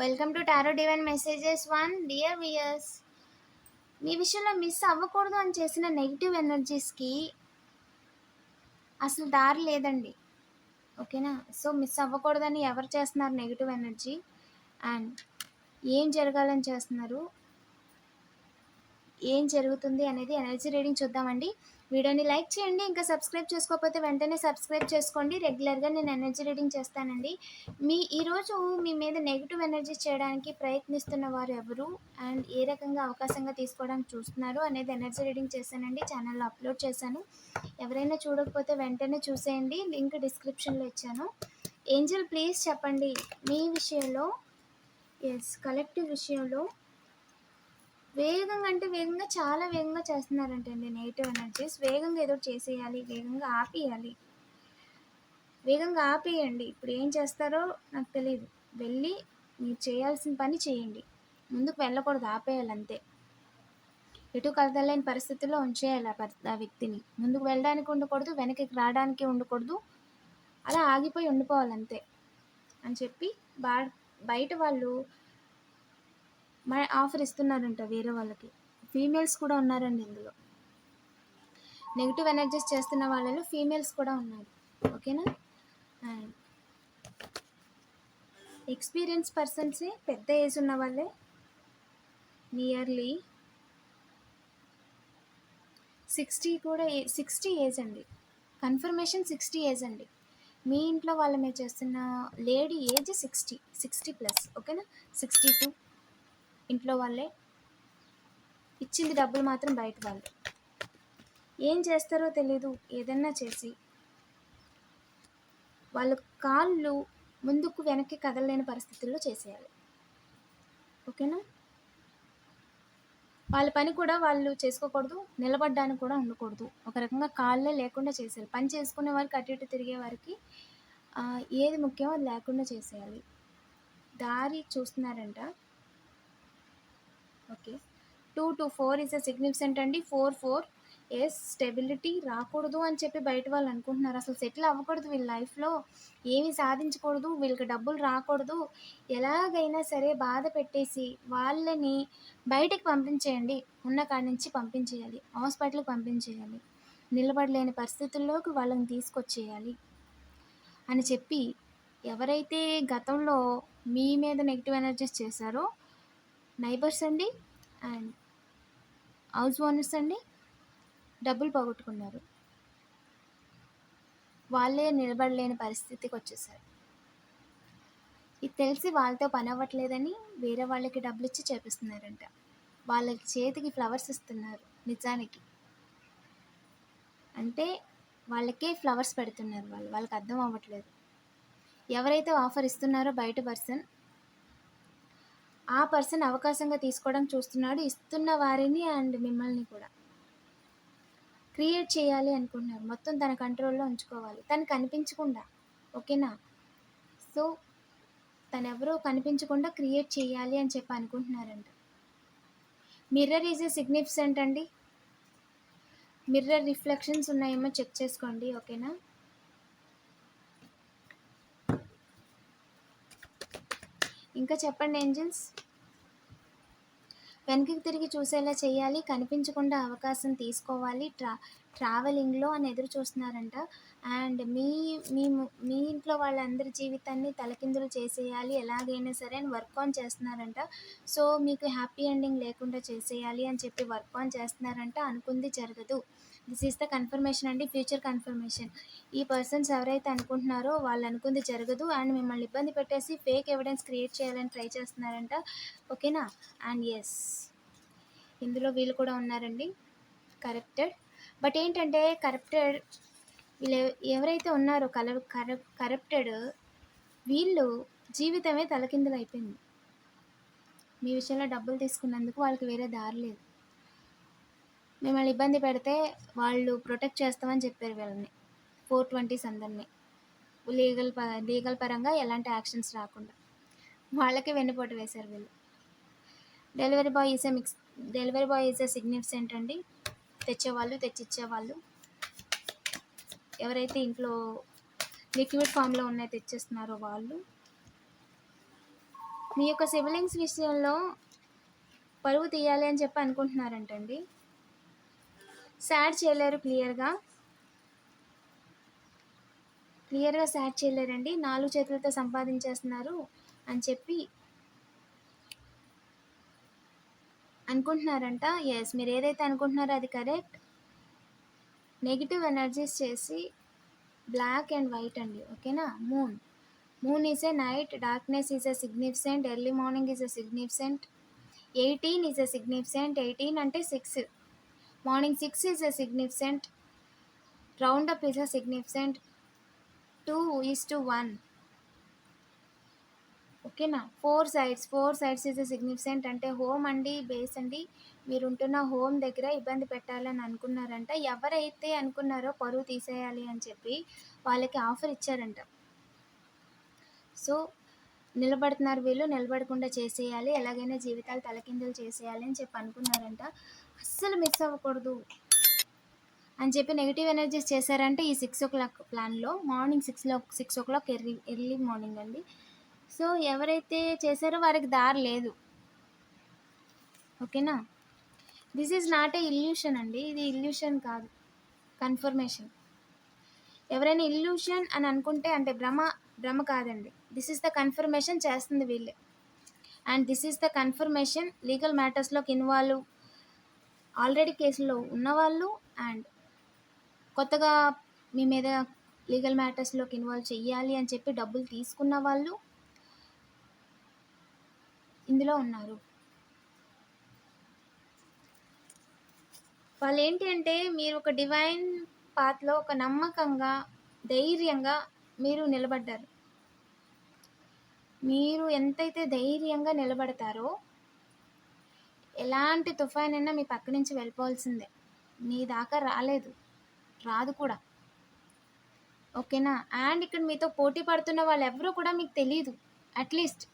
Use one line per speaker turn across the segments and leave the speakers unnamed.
Welcome to tarot divine messages one dear viewers మీ విషయంలో miss అవ్వకూడదు అని చేసిన నెగిటివ్ ఎనర్జీస్కి అసలు దారి లేదండి. ఓకేనా? సో మిస్ అవ్వకూడదని ఎవరు చేస్తున్నారు నెగిటివ్ ఎనర్జీ అండ్ ఏం జరగాలని చేస్తున్నారు? ఏం జరుగుతుంది అనేది ఎనర్జీ రీడింగ్ చూద్దామండి. వీడియోని లైక్ చేయండి ఇంకా సబ్స్క్రైబ్ చేసుకోకపోతే వెంటనే సబ్స్క్రైబ్ చేసుకోండి. రెగ్యులర్గా నేను ఎనర్జీ రీడింగ్ చేస్తానండి. మీ ఈరోజు మీ మీద నెగిటివ్ ఎనర్జీ చేయడానికి ప్రయత్నిస్తున్న వారు ఎవరు? అండ్ ఏ రకంగా అవకాశంగా తీసుకోవడానికి చూస్తున్నారు అనేది ఎనర్జీ రీడింగ్ చేశానండి. ఛానల్లో అప్లోడ్ చేశాను. ఎవరైనా చూడకపోతే వెంటనే చూసేయండి. లింక్ డిస్క్రిప్షన్లో ఇచ్చాను. ఏంజల్ ప్లీజ్ చెప్పండి. మీ విషయంలో ఎస్ కలెక్టివ్ విషయంలో వేగంగా అంటే వేగంగా చాలా వేగంగా చేస్తున్నారంటండి నెగిటివ్ ఎనర్జీస్. వేగంగా ఏదో చేసేయాలి వేగంగా ఆపేయాలి. వేగంగా ఆపేయండి. ఇప్పుడు ఏం చేస్తారో నాకు తెలియదు వెళ్ళి మీరు చేయాల్సిన పని చేయండి. ముందుకు వెళ్ళకూడదు ఆపేయాలి అంతే. ఎటు కదలేని పరిస్థితుల్లో ఉంచేయాలి ఆ ఆ వ్యక్తిని. ముందుకు వెళ్ళడానికి ఉండకూడదు వెనక్కి రావడానికి ఉండకూడదు. అలా ఆగిపోయి ఉండిపోవాలి అంతే అని చెప్పి బా బయట వాళ్ళు మన ఆఫర్ ఇస్తున్నారంట వేరే వాళ్ళకి. ఫీమేల్స్ కూడా ఉన్నారండి ఇందులో. నెగిటివ్ ఎనర్జీస్ చేస్తున్న వాళ్ళలో ఫీమేల్స్ కూడా ఉన్నారు. ఓకేనా? అండ్ ఎక్స్పీరియన్స్ పర్సన్సే పెద్ద ఏజ్ ఉన్న వాళ్ళే. నియర్లీ సిక్స్టీ కూడా సిక్స్టీ ఏజ్ అండి. కన్ఫర్మేషన్ సిక్స్టీ ఏజ్ అండి. మీ ఇంట్లో వాళ్ళ మీద చేస్తున్న lady age sixty sixty plus. ఓకేనా? Sixty two. ఇంట్లో వాళ్ళే. ఇచ్చింది డబ్బులు మాత్రం బయట వాళ్ళు. ఏం చేస్తారో తెలీదు ఏదన్నా చేసి. వాళ్ళ కాళ్ళు ముందుకు వెనక్కి కదలలేని పరిస్థితుల్లో చేసేయాలి. ఓకేనా? వాళ్ళ పని కూడా వాళ్ళు చేసుకోకూడదు నిలబడ్డానికి కూడా ఉండకూడదు. ఒక రకంగా కాళ్ళే లేకుండా చేసేయాలి. పని చేసుకునే వారికి అటు ఇటు తిరిగే వారికి ఏది ముఖ్యమో అది లేకుండా చేసేయాలి. దారి చూస్తున్నారంట. Okay. Two to four is a significant అండి. ఫోర్ ఫోర్ ఎస్ స్టెబిలిటీ రాకూడదు అని చెప్పి బయట వాళ్ళు అనుకుంటున్నారు. అసలు సెటిల్ అవ్వకూడదు వీళ్ళ లైఫ్లో. ఏమీ సాధించకూడదు. వీళ్ళకి డబ్బులు రాకూడదు. ఎలాగైనా సరే బాధ పెట్టేసి వాళ్ళని బయటకు పంపించేయండి. ఉన్న కాడి నుంచి పంపించేయాలి. హాస్పిటల్కి పంపించేయాలి. నిలబడలేని పరిస్థితుల్లోకి వాళ్ళని తీసుకొచ్చేయాలి అని చెప్పి ఎవరైతే గతంలో మీ మీద నెగిటివ్ ఎనర్జీస్ చేశారో నైబర్స్ అండి అండ్ హౌస్ ఓనర్స్ అండి. డబ్బులు పోగొట్టుకున్నారు. వాళ్ళే నిలబడలేని పరిస్థితికి వచ్చేసారు. ఇది తెలిసి వాళ్ళతో పని అవ్వట్లేదని వేరే వాళ్ళకి డబ్బులు ఇచ్చి చేపిస్తున్నారంట. వాళ్ళకి చేతికి ఫ్లవర్స్ ఇస్తున్నారు నిజానికి. అంటే వాళ్ళకే ఫ్లవర్స్ పెడుతున్నారు వాళ్ళు. వాళ్ళకి అర్థం అవ్వట్లేదు. ఎవరైతే ఆఫర్ ఇస్తున్నారో బయట పర్సన్ ఆ పర్సన్ అవకాశంగా తీసుకోవడం చూస్తున్నాడు ఇస్తున్న వారిని అండ్ మిమ్మల్ని కూడా. క్రియేట్ చేయాలి అనుకుంటున్నారు. మొత్తం తన కంట్రోల్లో ఉంచుకోవాలి. తను కనిపించకుండా ఓకేనా? సో తనెవరో కనిపించకుండా క్రియేట్ చేయాలి అని చెప్పి అనుకుంటున్నారంట. మిర్రర్ ఈజ్ ఏ సిగ్నిఫిసెంట్ అండి. మిర్రర్ రిఫ్లెక్షన్స్ ఉన్నాయేమో చెక్ చేసుకోండి ఓకేనా? ఇంకా చెప్పండి ఏంజిల్స్? వెనక్కి తిరిగి చూసేలా చేయాలి కనిపించకుండా అవకాశం తీసుకోవాలి. ట్రా ట్రావెలింగ్లో అని ఎదురు చూస్తున్నారంట. అండ్ మీ మీ మీ ఇంట్లో వాళ్ళందరి జీవితాన్ని తలకిందులు చేసేయాలి ఎలాగైనా సరే అని వర్క్ ఆన్ చేస్తున్నారంట. సో మీకు హ్యాపీ ఎండింగ్ లేకుండా చేసేయాలి అని చెప్పి వర్క్ ఆన్ చేస్తున్నారంట. అనుకుంది జరగదు. దిస్ ఈస్ ద కన్ఫర్మేషన్ అండి ఫ్యూచర్ కన్ఫర్మేషన్ ఈ పర్సన్స్ ఎవరైతే అనుకుంటున్నారో వాళ్ళు అనుకుంది జరగదు అండ్ మిమ్మల్ని ఇబ్బంది పెట్టేసి ఫేక్ ఎవిడెన్స్ క్రియేట్ చేయాలని ట్రై చేస్తున్నారంట. ఓకేనా అండ్ ఎస్ ఇందులో వీళ్ళు కూడా ఉన్నారండి. కరప్టెడ్ బట్ ఏంటంటే కరప్టెడ్ వీళ్ళు ఎవరైతే ఉన్నారో కల కరప్ కరప్టెడ్ వీళ్ళు జీవితమే తలకిందులు అయిపోయింది. మీ విషయంలో డబ్బులు తీసుకున్నందుకు వాళ్ళకి వేరే దారి లేదు. మిమ్మల్ని ఇబ్బంది పెడితే వాళ్ళు ప్రొటెక్ట్ చేస్తామని చెప్పారు వీళ్ళని. ఫోర్ ట్వంటీస్ అందరినీ. లీగల్ ప లీగల్ పరంగా ఎలాంటి యాక్షన్స్ రాకుండా. వాళ్ళకే వెన్నుపోటు వేశారు వీళ్ళు. Delivery boy is mix delivery boy is significant అండి. తెచ్చేవాళ్ళు తెచ్చిచ్చేవాళ్ళు. ఎవరైతే ఇంట్లో లిక్విడ్ ఫామ్లో ఉన్నాయి తెచ్చేస్తున్నారో వాళ్ళు. మీ యొక్క సిబ్లింగ్స్ విషయంలో పరువు తీయాలి అని చెప్పి అనుకుంటున్నారంటండి. శాడ్ చేయలేరు క్లియర్గా క్లియర్గా శాడ్ చేయలేరండి. నాలుగు చేతులతో సంపాదించేస్తున్నారు అని చెప్పి అనుకుంటున్నారంట. ఎస్ మీరు ఏదైతే అనుకుంటున్నారో అది కరెక్ట్ నెగిటివ్ ఎనర్జీస్ చేసి బ్లాక్ అండ్ వైట్ అండి. ఓకేనా moon moon is a night darkness is a significant early morning is a significant eighteen is a significant eighteen అంటే six morning six is a significant round up is a significant two is to one ఓకేనా four sides four sides is significant అంటే home అండి base అండి. మీరు ఉంటున్న home దగ్గర ఇబ్బంది పెట్టాలని అనుకున్నారంట. ఎవరైతే అనుకున్నారో పరువు తీసేయాలి అని చెప్పి వాళ్ళకి ఆఫర్ ఇచ్చారంట. సో నిలబడుతున్నారు వీళ్ళు. నిలబడకుండా చేసేయాలి. ఎలాగైనా జీవితాలు తలకిందులు చేసేయాలి అని చెప్పి అనుకున్నారంట. అస్సలు మిస్ అవ్వకూడదు అని చెప్పి నెగిటివ్ ఎనర్జీస్ చేశారంటే ఈ సిక్స్ ఓ క్లాక్ ప్లాన్లో మార్నింగ్ సిక్స్లో six o'clock early early morning అండి. సో ఎవరైతే చేశారో వారికి దారి లేదు. ఓకేనా this is not a illusion అండి. ఇది ఇల్యూషన్ కాదు. కన్ఫర్మేషన్ ఎవరైనా ఇల్యూషన్ అని అనుకుంటే అంటే భ్రమ భ్రమ కాదండి. దిస్ ఈస్ ద కన్ఫర్మేషన్ చేస్తుంది వీళ్ళే. And this is the confirmation legal మ్యాటర్స్లోకి involve already కేసులో ఉన్నవాళ్ళు అండ్ కొత్తగా మీ మీద లీగల్ మ్యాటర్స్లోకి ఇన్వాల్వ్ చెయ్యాలి అని చెప్పి డబ్బులు తీసుకున్న వాళ్ళు ఇందులో ఉన్నారు. వాళ్ళు ఏంటి అంటే మీరు ఒక డివైన్ పాత్లో ఒక నమ్మకంగా ధైర్యంగా మీరు నిలబడ్డారు. మీరు ఎంతైతే ధైర్యంగా నిలబడతారో ఎలాంటి తుఫాన్ అయినా మీ పక్క నుంచి వెళ్ళిపోవాల్సిందే. మీ దాకా రాలేదు. రాదు కూడా. ఓకేనా? అండ్ ఇక్కడ మీతో పోటీ పడుతున్న వాళ్ళు ఎవరు కూడా మీకు తెలియదు అట్లీస్ట్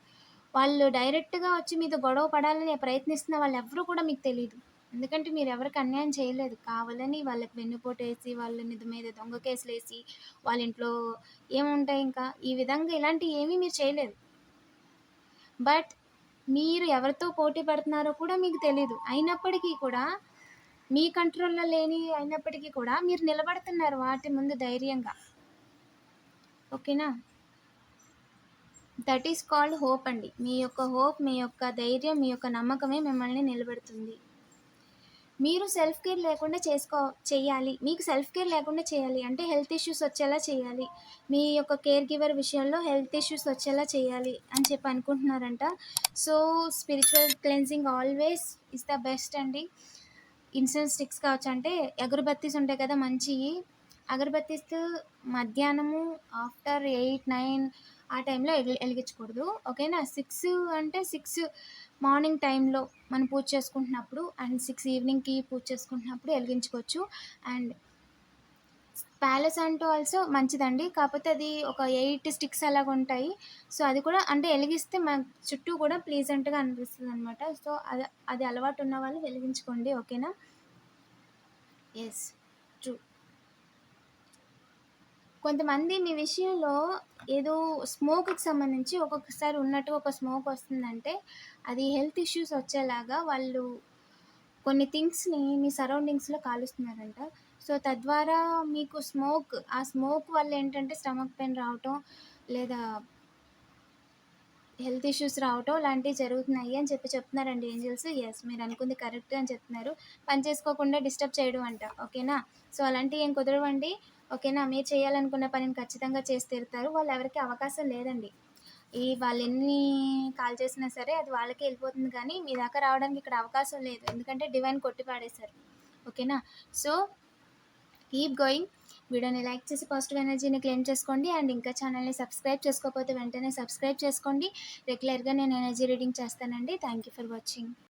వాళ్ళు డైరెక్ట్గా వచ్చి మీతో గొడవ పడాలని ప్రయత్నిస్తున్న వాళ్ళు ఎవరు కూడా మీకు తెలియదు ఎందుకంటే మీరు ఎవరికి అన్యాయం చేయలేదు. కావాలని వాళ్ళకి వెన్నుపోటు వేసి వాళ్ళ మీద మీద దొంగ కేసులు వేసి వాళ్ళ ఇంట్లో ఏముంటాయి ఇంకా? ఈ విధంగా ఇలాంటివి ఏమీ మీరు చేయలేదు. బట్ మీరు ఎవరితో పోటీ పడుతున్నారో కూడా మీకు తెలియదు అయినప్పటికీ కూడా మీ కంట్రోల్లో లేని అయినప్పటికీ కూడా మీరు నిలబడుతున్నారు వాటి ముందు ధైర్యంగా. ఓకేనా? దట్ ఈస్ కాల్డ్ హోప్ అండి. మీ యొక్క హోప్ మీ యొక్క ధైర్యం మీ యొక్క నమ్మకమే మిమ్మల్ని నిలబెడుతుంది. మీరు సెల్ఫ్ కేర్ లేకుండా చేసుకో చేయాలి. మీకు సెల్ఫ్ కేర్ లేకుండా చేయాలి. అంటే హెల్త్ ఇష్యూస్ వచ్చేలా చేయాలి. మీ యొక్క కేర్ గివర్ విషయంలో హెల్త్ ఇష్యూస్ వచ్చేలా చేయాలి అని చెప్పి అనుకుంటున్నారంట. So spiritual cleansing always is the best అండి. ఇన్సెన్స్ స్టిక్స్ కావచ్చు అంటే అగరబత్తీస్ ఉంటాయి కదా మంచివి అగరబత్తీస్ మధ్యాహ్నము ఆఫ్టర్ ఎయిట్ నైన్ ఆ టైంలో ఎగి వెలిగించకూడదు ఓకేనా? సిక్స్ అంటే సిక్స్ మార్నింగ్ టైంలో మనం పూజ చేసుకుంటున్నప్పుడు అండ్ సిక్స్ ఈవినింగ్కి పూజ చేసుకుంటున్నప్పుడు వెలిగించుకోవచ్చు అండ్ ప్యాలెస్ అంటూ ఆల్సో మంచిదండి. కాకపోతే అది ఒక ఎయిట్ స్టిక్స్ అలాగ ఉంటాయి. సో అది కూడా అంటే వెలిగిస్తే మన చుట్టూ కూడా ప్లీజెంట్గా అనిపిస్తుంది అనమాట సో అది అది అలవాటు ఉన్న వాళ్ళు వెలిగించుకోండి. ఓకేనా? ఎస్ ట్రూ కొంతమంది మీ విషయంలో ఏదో స్మోక్కి సంబంధించి ఒక్కొక్కసారి ఉన్నట్టు ఒక స్మోక్ వస్తుందంటే అది హెల్త్ ఇష్యూస్ వచ్చేలాగా వాళ్ళు కొన్ని థింగ్స్ని మీ సరౌండింగ్స్లో కాలుస్తున్నారంట. సో తద్వారా మీకు స్మోక్ ఆ స్మోక్ వల్ల ఏంటంటే స్టమక్ పెయిన్ రావటం లేదా హెల్త్ ఇష్యూస్ రావటం లాంటివి జరుగుతున్నాయి అని చెప్పి చెప్తున్నారండి ఏంజల్స్. ఎస్ మీరు అనుకుంది కరెక్ట్ అని చెప్తున్నారు. పని చేసుకోకుండా డిస్టర్బ్ చేయడం అంట ఓకేనా? సో అలాంటివి ఏం కుదరవండి. ఓకేనా? మీరు చేయాలనుకున్న పనిని ఖచ్చితంగా చేసి తీరుతారు. వాళ్ళు ఎవరికి అవకాశం లేదండి. ఈ వాళ్ళు ఎన్ని కాల్ చేసినా సరే అది వాళ్ళకే వెళ్ళిపోతుంది కానీ మీ దాకా రావడానికి ఇక్కడ అవకాశం లేదు. ఎందుకంటే డివైన్ కొట్టి పాడేశారు. ఓకేనా? సో కీప్ గోయింగ్ వీడియోని లైక్ చేసి పాజిటివ్ ఎనర్జీని క్లెయిమ్ చేసుకోండి అండ్ ఇంకా ఛానల్ని సబ్స్క్రైబ్ చేసుకోకపోతే వెంటనే సబ్స్క్రైబ్ చేసుకోండి. రెగ్యులర్గా నేను ఎనర్జీ రీడింగ్ చేస్తానండి. Thank you for watching